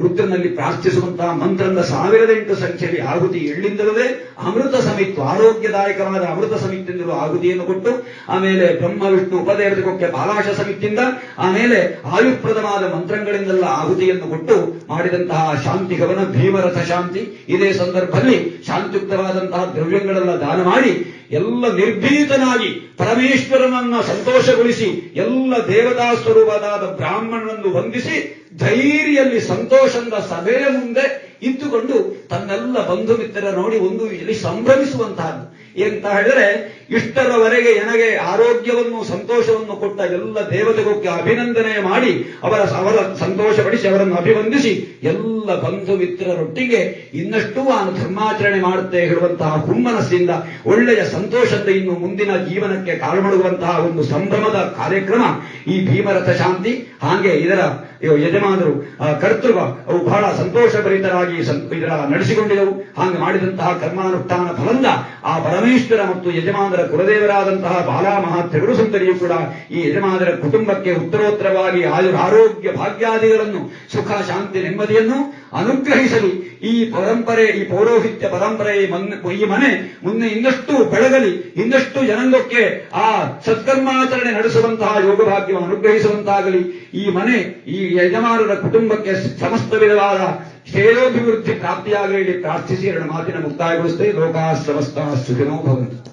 ರುದ್ರನಲ್ಲಿ ಪ್ರಾರ್ಥಿಸುವಂತಹ ಮಂತ್ರದ ಸಾವಿರದ ಎಂಟು ಸಂಖ್ಯೆಯಲ್ಲಿ ಆಹುತಿ ಎಳ್ಳಿಂದಲೇ ಅಮೃತ ಸಮಿತ್ತು, ಆರೋಗ್ಯದಾಯಕವಾದ ಅಮೃತ ಸಮಿತಿಯಿಂದಲೂ ಆಹುತಿಯನ್ನು ಕೊಟ್ಟು, ಆಮೇಲೆ ಬ್ರಹ್ಮ, ವಿಷ್ಣು ಉಪದೇವತೆಗೊಕ್ಕೆ ಬಾಲಾಶ ಸಮಿತಿಯಿಂದ ಆಮೇಲೆ ಆಯುಪ್ರದವಾದ ಮಂತ್ರಗಳಿಂದೆಲ್ಲ ಆಹುತಿಯನ್ನು ಕೊಟ್ಟು ಮಾಡಿದಂತಹ ಶಾಂತಿ ಹವನ ಭೀಮರಥ ಶಾಂತಿ. ಇದೇ ಸಂದರ್ಭದಲ್ಲಿ ಶಾಂತಿಯುಕ್ತವಾದಂತಹ ದ್ರವ್ಯಗಳೆಲ್ಲ ದಾನ ಮಾಡಿ, ಎಲ್ಲ ನಿರ್ಭೀತನಾಗಿ ಪರಮೇಶ್ವರನನ್ನ ಸಂತೋಷಗೊಳಿಸಿ, ಎಲ್ಲ ದೇವತಾ ಸ್ವರೂಪದಾದ ಬ್ರಾಹ್ಮಣನನ್ನು ವಂದಿಸಿ ಧೈರ್ಯಲ್ಲಿ ಸಂತೋಷದ ಸಭೆಯ ಮುಂದೆ ಇದ್ದುಕೊಂಡು ತನ್ನೆಲ್ಲ ಬಂಧು ಮಿತ್ರರ ನೋಡಿ ಒಂದು ಇಲ್ಲಿ ಸಂಭ್ರಮಿಸುವಂತಹದ್ದು. ಎಂತ ಹೇಳಿದ್ರೆ ಇಷ್ಟರವರೆಗೆ ನನಗೆ ಆರೋಗ್ಯವನ್ನು, ಸಂತೋಷವನ್ನು ಕೊಟ್ಟ ಎಲ್ಲ ದೇವತೆಗೋಕ್ಕೆ ಅಭಿನಂದನೆ ಮಾಡಿ ಅವರ ಅವರ ಸಂತೋಷಪಡಿಸಿ ಅವರನ್ನು ಅಭಿವಂದಿಸಿ ಎಲ್ಲ ಬಂಧು ಮಿತ್ರರೊಟ್ಟಿಗೆ ಇನ್ನಷ್ಟು ನಾನು ಧರ್ಮಾಚರಣೆ ಮಾಡುತ್ತೆ ಹೇಳುವಂತಹ ಹುಮ್ಮನಸ್ಸಿಂದ, ಒಳ್ಳೆಯ ಸಂತೋಷದ ಇನ್ನು ಮುಂದಿನ ಜೀವನಕ್ಕೆ ಕಾರಣಮಾಡುವಂತಹ ಒಂದು ಸಂಭ್ರಮದ ಕಾರ್ಯಕ್ರಮ ಈ ಭೀಮರಥ ಶಾಂತಿ, ಹಾಗೆ ಇದರ ಯಜಮಾನರು ಕರ್ತೃ ಕರ್ತೃವ, ಅವು ಬಹಳ ಸಂತೋಷಭರಿತರಾಗಿ ಇದರ ನಡೆಸಿಕೊಂಡಿದ್ದವು. ಹಾಗೆ ಮಾಡಿದಂತಹ ಕರ್ಮಾನುಷ್ಠಾನ ಫಲಂದ ಆ ಪರಮೇಶ್ವರ ಮತ್ತು ಯಜಮಾನರ ಕುಲದೇವರಾದಂತಹ ಬಾಲಾ ಮಹಾತ್ಯಗಳು ಸಂತರಿಯೂ ಕೂಡ ಈ ಯಜಮಾನರ ಕುಟುಂಬಕ್ಕೆ ಉತ್ತರೋತ್ತರವಾಗಿ ಆಯುರ್ ಆರೋಗ್ಯ ಭಾಗ್ಯಾದಿಗಳನ್ನು, ಸುಖ, ಶಾಂತಿ, ನೆಮ್ಮದಿಯನ್ನು ಅನುಗ್ರಹಿಸಲಿ. ಈ ಪರಂಪರೆ, ಈ ಪೌರೋಹಿತ್ಯ ಪರಂಪರೆ, ಈ ಮನ್- ಮುಂದೆ ಇನ್ನಷ್ಟು ಬೆಳಗಲಿ, ಇನ್ನಷ್ಟು ಜನಾಂಗಕ್ಕೆ ಆ ಸತ್ಕರ್ಮಾಚರಣೆ ನಡೆಸುವಂತಹ ಯೋಗ ಭಾಗ್ಯವನ್ನು ಅನುಗ್ರಹಿಸುವಂತಾಗಲಿ. ಈ ಮನೆ, ಈ ಯಜಮಾನರ ಕುಟುಂಬಕ್ಕೆ ಸಮಸ್ತ ವಿಧವಾದ ಶ್ರೇಯೋಭಿವೃದ್ಧಿ ಪ್ರಾಪ್ತಿಯಾಗಲಿ ಪ್ರಾರ್ಥಿಸಿ ಎರಡು ಮಾತಿನ ಮುಕ್ತಾಯಗೊಳಿಸುತ್ತೆ ಲೋಕ ಸಮಸ್ತ ಸುಖಿನೋ ಭವಂತು.